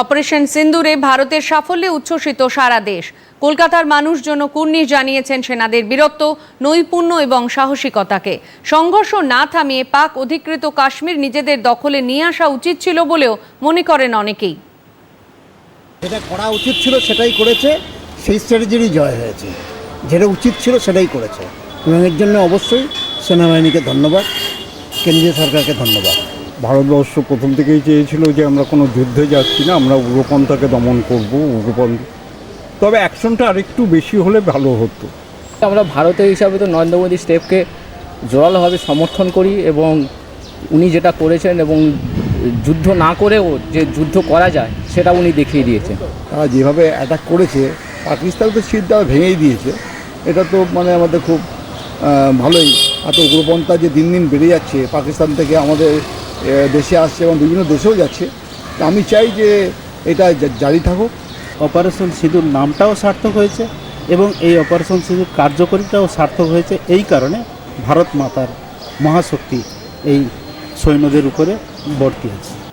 Operation সিন্দুরে ভারতের সাফল্যে উচ্ছ্বসিত সারা দেশ। কলকাতার মানুষ জন্য কুর্নিশ জানিয়েছেন সেনাদের বীরত্ব, নৈপুণ্য এবং সাহসিকতাকে। সংঘর্ষ না থামিয়ে পাক অধিকৃত কাশ্মীর নিজেদের দখলে নিয়ে আসা উচিত ছিল বলেও মনে করেন অনেকেই। যেটা করা উচিত ছিল সেটাই করেছে, সেই স্ট্র্যাটেজিরই জয় হয়েছে। যেটা উচিত ছিল সেটাই করেছে। এবং এর জন্য অবশ্যই সেনাবাহিনীকে ধন্যবাদ, কেন্দ্রীয় সরকারকে ধন্যবাদ। ভারতবর্ষ প্রথম থেকেই চেয়েছিল যে আমরা কোনো যুদ্ধে যাচ্ছি না আমরা উগ্রপন্থাকে দমন করব উগ্রপন্থ। তবে অ্যাকশনটা আরেকটু বেশি হলে ভালো হতো। আমরা ভারতের হিসাবে তো নরেন্দ্র মোদী স্টেপকে জোরালোভাবে সমর্থন করি এবং উনি যেটা করেছেন এবং যুদ্ধ না করেও যে যুদ্ধ করা যায় সেটা উনি দেখিয়ে দিয়েছেন। তারা যেভাবে অ্যাটাক করেছে পাকিস্তান তো দেওয়া ভেঙেই দিয়েছে। এটা তো মানে আমাদের খুব ভালোই। এত উগ্রপন্থা যে দিন দিন বেড়ে যাচ্ছে পাকিস্তান থেকে আমাদের দেশে আসছে এবং বিভিন্ন দেশেও যাচ্ছে। আমি চাই যে এটা জারি থাকুক। অপারেশন সিঁদুর নামটাও সার্থক হয়েছে এবং এই অপারেশন সিঁদুর কার্যকরিতাও সার্থক হয়েছে এই কারণে ভারত মাতার মহাশক্তি এই সৈন্যদের উপরে বর্তি আছে